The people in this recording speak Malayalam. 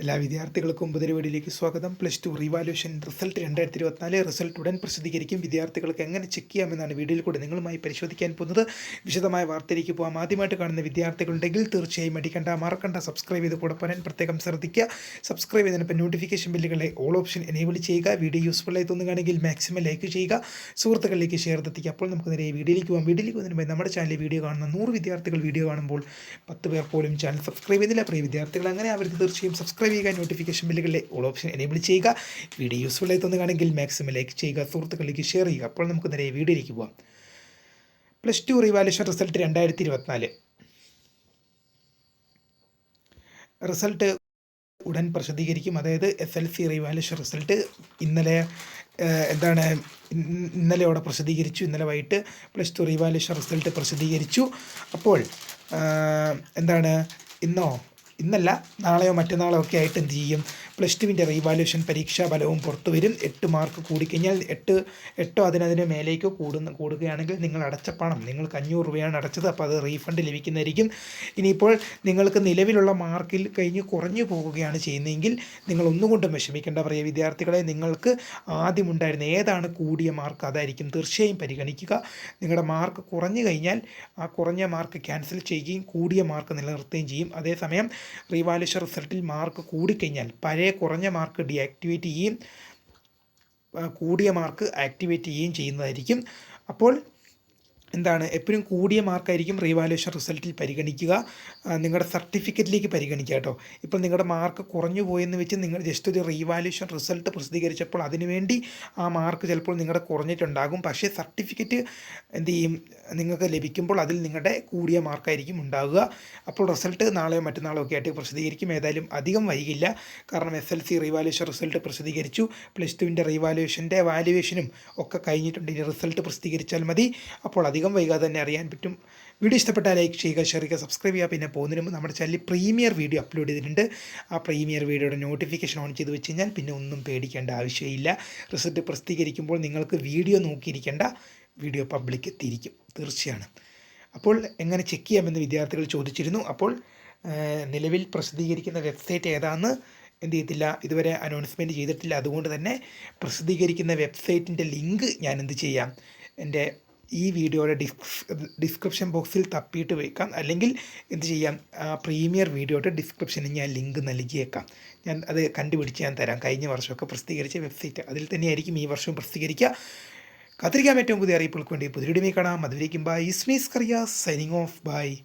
എല്ലാ വിദ്യാർത്ഥികൾക്കും പുതിയ സ്വാഗതം. പ്ലസ് ടു റിവാലുവേഷൻ റിസൾട്ട് രണ്ടായിരത്തി ഇരുപത്തിനാല് റിസൾട്ട് ഉടൻ പ്രസിദ്ധീകരിക്കും. വിദ്യാർത്ഥികൾക്ക് എങ്ങനെ ചെക്ക് ചെയ്യാമെന്നാണ് വീഡിയോയിൽ കൂടെ നിങ്ങളുമായി പരിശോധിക്കാൻ പോകുന്നത്. വിശദമായ വാർത്തയിലേക്ക് പോകാം ആദ്യമായിട്ട് കാണുന്ന വിദ്യാർത്ഥികളുണ്ടെങ്കിൽ തീർച്ചയായും മടിക്കണ്ട മറക്കണ്ട. സബ്സ്ക്രൈബ് ചെയ്ത് കൂടെ പറയാൻ പ്രത്യേകം ശ്രദ്ധിക്കുക. സബ്സ്ക്രൈബ് ചെയ്തതിനൊപ്പം നോട്ടിഫിക്കേഷൻ ബില്ലുകളെ ഓൾ ഓപ്ഷൻ എനേബിൾ ചെയ്യുക. വീഡിയോ യൂസ്ഫുൾ ആയി തോന്നുകയാണെങ്കിൽ മാക്സിമം ലൈക്ക് ചെയ്യുക. സുഹൃത്തുക്കളിലേക്ക് ഷെയർ എത്തിക്കുക. അപ്പോൾ നമുക്ക് നേരെ വീഡിയോയിലേക്ക് പോകാം വീഡിയോയിലേക്ക് പോകുന്നതിന് നമ്മുടെ ചാനലിൽ വീഡിയോ കാണുന്ന നൂറ് വിദ്യാർത്ഥികൾ വീഡിയോ കാണുമ്പോൾ പത്ത് പേർ പോലും ചാനൽ സബ്സ്ക്രൈബ് ചെയ്യുന്നില്ല. പ്രിയ വിദ്യാർത്ഥികൾ അങ്ങനെ അവർക്ക് തീർച്ചയായും സബ്സ്ക്രൈബ് ചെയ്യുക നോട്ടിഫിക്കേഷൻ ബില്ലുകളിലെ ഓൾ ഓപ്ഷൻ എനേബിൾ ചെയ്യുക. വീഡിയോ യൂസ്ഫുൾ ആയി തോന്നുകയാണെങ്കിൽ മാക്സിമം ലൈക്ക് ചെയ്യുക സുഹൃത്തുക്കളിലേക്ക് ഷെയർ ചെയ്യുക. അപ്പോൾ നമുക്ക് നേരെ വീഡിയോയിലേക്ക് പോകാം പ്ലസ് ടു റിവാലുഷൻ റിസൾട്ട് രണ്ടായിരത്തി ഇരുപത്തിനാല് റിസൾട്ട് ഉടൻ പ്രസിദ്ധീകരിക്കും. അതായത് S L C revaluation result ഇന്നലെ എന്താണ് ഇന്ന- ഇന്നലെ അവിടെ പ്രസിദ്ധീകരിച്ചു. ഇന്നലെ വൈകിട്ട് പ്ലസ് ടു റിവാലുഷൻ റിസൾട്ട് പ്രസിദ്ധീകരിച്ചു. അപ്പോൾ എന്താണ് ഇന്നോ ഇന്നല്ല നാളെയോ മറ്റന്നാളോ ഒക്കെ ആയിട്ട് എന്ത് ചെയ്യും? പ്ലസ് ടുവിന്റെ റീവാലുവേഷൻ പരീക്ഷാ ഫലവും പുറത്തു വരും. എട്ട് മാർക്ക് കൂടിക്കഴിഞ്ഞാൽ എട്ട് എട്ടോ അതിനതിന് മേലേക്കോ കൂടുന്ന കൂടുകയാണെങ്കിൽ നിങ്ങൾ അടച്ച പണം നിങ്ങൾക്ക് അഞ്ഞൂറ് രൂപയാണ് അടച്ചത്. അപ്പോൾ അത് റീഫണ്ട് ലഭിക്കുന്നതായിരിക്കും. ഇനിയിപ്പോൾ നിങ്ങൾക്ക് നിലവിലുള്ള മാർക്കിൽ കഴിഞ്ഞ് കുറഞ്ഞു പോവുകയാണ് ചെയ്യുന്നതെങ്കിൽ നിങ്ങൾ ഒന്നുകൊണ്ടും വിഷമിക്കേണ്ട. പ്രിയ വിദ്യാർത്ഥികളെ നിങ്ങൾക്ക് ആദ്യമുണ്ടായിരുന്ന ഏതാണ് കൂടിയ മാർക്ക് അതായിരിക്കും തീർച്ചയായും പരിഗണിക്കുക. നിങ്ങളുടെ മാർക്ക് കുറഞ്ഞു കഴിഞ്ഞാൽ ആ കുറഞ്ഞ മാർക്ക് ക്യാൻസൽ ചെയ്യുകയും കൂടിയ മാർക്ക് നിലനിർത്തുകയും ചെയ്യും. അതേസമയം റീവാലുവേഷൻ റിസൾട്ടിൽ മാർക്ക് കൂടിക്കഴിഞ്ഞാൽ പഴയ കുറഞ്ഞ മാർക്ക് ഡീആക്ടിവേറ്റ് ചെയ്യുകയും കൂടിയ മാർക്ക് ആക്ടിവേറ്റ് ചെയ്യുകയും ചെയ്യുന്നതായിരിക്കും. അപ്പോൾ എന്താണ് എപ്പോഴും കൂടിയ മാർക്കായിരിക്കും റീവാലുവേഷൻ റിസൾട്ടിൽ പരിഗണിക്കുക. നിങ്ങളുടെ സർട്ടിഫിക്കറ്റിലേക്ക് പരിഗണിക്കുക കേട്ടോ. ഇപ്പോൾ നിങ്ങളുടെ മാർക്ക് കുറഞ്ഞു പോയെന്ന് വെച്ച് നിങ്ങൾ ജസ്റ്റ് ഒരു റീവാലുവേഷൻ റിസൾട്ട് പ്രസിദ്ധീകരിച്ചപ്പോൾ അതിനുവേണ്ടി ആ മാർക്ക് ചിലപ്പോൾ നിങ്ങളുടെ കുറഞ്ഞിട്ടുണ്ടാകും. പക്ഷേ സർട്ടിഫിക്കറ്റ് എന്ത് ചെയ്യും നിങ്ങൾക്ക് ലഭിക്കുമ്പോൾ അതിൽ നിങ്ങളുടെ കൂടിയ മാർക്കായിരിക്കും ഉണ്ടാകുക അപ്പോൾ റിസൾട്ട് നാളെയോ മറ്റന്നാളോ ഒക്കെ ആയിട്ട് പ്രസിദ്ധീകരിക്കും. ഏതായാലും അധികം വൈകില്ല. കാരണം S L C revaluation result പ്രസിദ്ധീകരിച്ചു. പ്ലസ് ടുവിന്റെ റീവാലുവേഷന്റെ വാലുവേഷനും ഒക്കെ കഴിഞ്ഞിട്ടുണ്ട്. ഇനി റിസൾട്ട് പ്രസിദ്ധീകരിച്ചാൽ മതി. അപ്പോൾ അധികം വൈകാതെ തന്നെ അറിയാൻ പറ്റും. വീഡിയോ ഇഷ്ടപ്പെട്ടാൽ ലൈക്ക് ചെയ്യുക ഷെയർ ചെയ്യുക സബ്സ്ക്രൈബ് ചെയ്യുക. പിന്നെ പോകുന്നതിന് നമ്മുടെ ചാനലിൽ പ്രീമിയർ വീഡിയോ അപ്ലോഡ് ചെയ്തിട്ടുണ്ട്. ആ പ്രീമിയർ വീഡിയോയുടെ നോട്ടിഫിക്കേഷൻ ഓൺ ചെയ്ത് വെച്ച് കഴിഞ്ഞാൽ പിന്നെ ഒന്നും പേടിക്കേണ്ട ആവശ്യമില്ല. റിസൾട്ട് പ്രസിദ്ധീകരിക്കുമ്പോൾ നിങ്ങൾക്ക് വീഡിയോ നോക്കിയിരിക്കേണ്ട വീഡിയോ പബ്ലിക് എത്തിയിരിക്കും. തീർച്ചയാണ്. അപ്പോൾ എങ്ങനെ ചെക്ക് ചെയ്യാമെന്ന് വിദ്യാർത്ഥികൾ ചോദിച്ചിരുന്നു. അപ്പോൾ നിലവിൽ പ്രസിദ്ധീകരിക്കുന്ന വെബ്സൈറ്റ് ഏതാണെന്ന് എന്ത് ചെയ്യത്തില്ല ഇതുവരെ അനൗൺസ്മെന്റ് ചെയ്തിട്ടില്ല. അതുകൊണ്ട് തന്നെ പ്രസിദ്ധീകരിക്കുന്ന വെബ്സൈറ്റിന്റെ ലിങ്ക് ഞാൻ എന്ത് ചെയ്യാം? എന്റെ ഈ വീഡിയോയുടെ ഡിസ് ഡിസ്ക്രിപ്ഷൻ ബോക്സിൽ തപ്പിയിട്ട് വയ്ക്കാം അല്ലെങ്കിൽ എന്ത് ചെയ്യാം? പ്രീമിയർ വീഡിയോയുടെ ഡിസ്ക്രിപ്ഷനിൽ ഞാൻ ലിങ്ക് നൽകിയേക്കാം. ഞാൻ അത് കണ്ടുപിടിച്ച് ഞാൻ തരാം. കഴിഞ്ഞ വർഷമൊക്കെ പ്രസിദ്ധീകരിച്ച വെബ്സൈറ്റ്. അതിൽ തന്നെയായിരിക്കും ഈ വർഷവും പ്രസിദ്ധീകരിക്കുക. കാത്തിരിക്കാൻ ഏറ്റവും പുതിയ അറിയിപ്പുകൾക്ക് വേണ്ടി പുതിയ കാണാം. അതിലേക്കും by. ഇസ്മീസ് Kariya signing off. By.